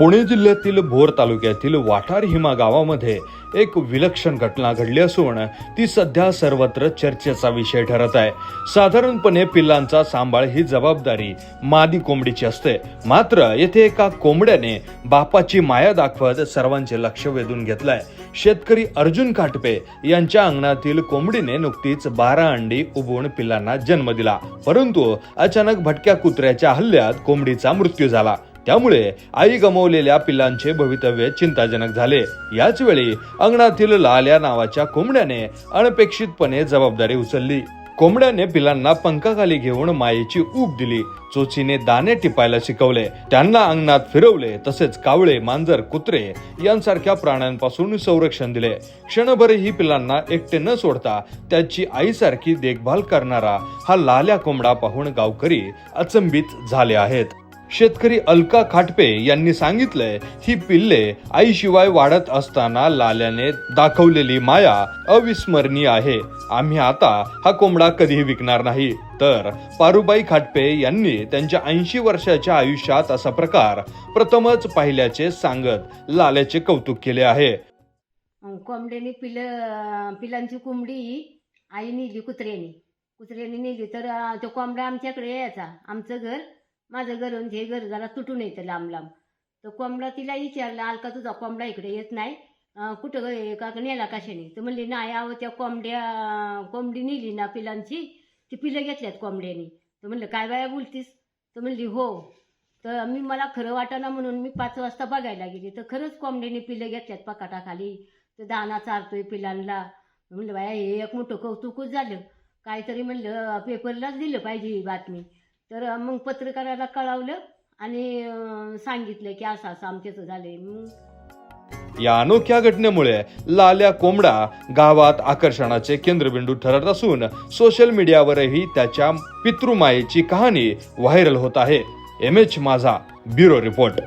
पुणे जिल्ह्यातील भोर तालुक्यातील वाठार हिमा गावामध्ये एक विलक्षण घटना घडली असून ती सध्या सर्वत्र चर्चेचा विषय ठरत आहे. साधारणपणे पिल्लांचा सांभाळ ही जबाबदारी मादी कोंबडीची असते. मात्र येथे एका कोंबड्याने बापाची माया दाखवत सर्वांचे लक्ष वेधून घेतलंय. शेतकरी अर्जुन काटपे यांच्या अंगणातील कोंबडीने नुकतीच बारा अंडी उबवून पिल्लांना जन्म दिला. परंतु अचानक भटक्या कुत्र्याच्या हल्ल्यात कोंबडीचा मृत्यू झाला. त्यामुळे आई गमावलेल्या पिल्लांचे भवितव्य चिंताजनक झाले. याच वेळी अंगणातील लाल्या नावाच्या कोंबड्याने अनपेक्षितपणे जबाबदारी उचलली. कोंबड्याने पिलांना पंखाखाली घेऊन मायेची ऊब दिली. चोचीने दाणे टिपायला शिकवले. त्यांना अंगणात फिरवले तसेच कावळे मांजर कुत्रे यांसारख्या प्राण्यांपासून संरक्षण दिले. क्षणभरही पिलांना एकटे न सोडता त्याची आईसारखी देखभाल करणारा हा लाल्या कोंबडा पाहून गावकरी अचंबित झाले आहेत. शेतकरी अलका खाटपे यांनी सांगितलंय ही पिल्ले आईशिवाय वाढत असताना लाल्याने दाखवलेली माया अविस्मरणीय आहे. आम्ही आता हा कोंबडा कधीही विकणार नाही. तर पारुबाई खाटपे यांनी त्यांच्या ऐंशी वर्षाच्या आयुष्यात असा प्रकार प्रथमच पाहिल्याचे सांगत लाल्याचे कौतुक केले आहे. कोंबड्याने पिल पिलांची कोंबडी आई नेली कुत्र्याने. कुत्र्याने नेली तर तो कोंबडा आमच्याकडे यायचा आमचं घर. माझं गरज हे घर जरा तुटून येतं लांब लांब. तर कोंबडा तिला विचारला अलका तुझा कोंबडा इकडे येत नाही. कुठं ग- का नेला कशाने तर म्हणली नाही अहो त्या कोंबड्या कोंबडी नेली ना पिलांची. ती पिलं घेतल्यात कोंबड्याने. तर म्हणलं काय बाया बोलतीस? तर म्हणली हो. तर मी मला खरं वाटाना म्हणून मी पाच वाजता बघायला गेली. तर खरंच कोंबड्याने पिलं घेतल्यात पकाटाखाली. तर दाना चारतोय पिलांना. म्हणलं बाया हे एक मोठं कौतुकच झालं. काहीतरी म्हणलं पेपरलाच दिलं पाहिजे ही बातमी. तर मग पत्रकाराला कळवलं आणि सांगितलं की असं असं आमच्याचं झालंय. मग या अनोख्या घटनेमुळे लाल्या कोंबडा गावात आकर्षणाचे केंद्रबिंदू ठरत असून सोशल मीडियावरही त्याच्या पितृमायेची कहाणी व्हायरल होत आहे. एम एच माझा ब्युरो रिपोर्ट.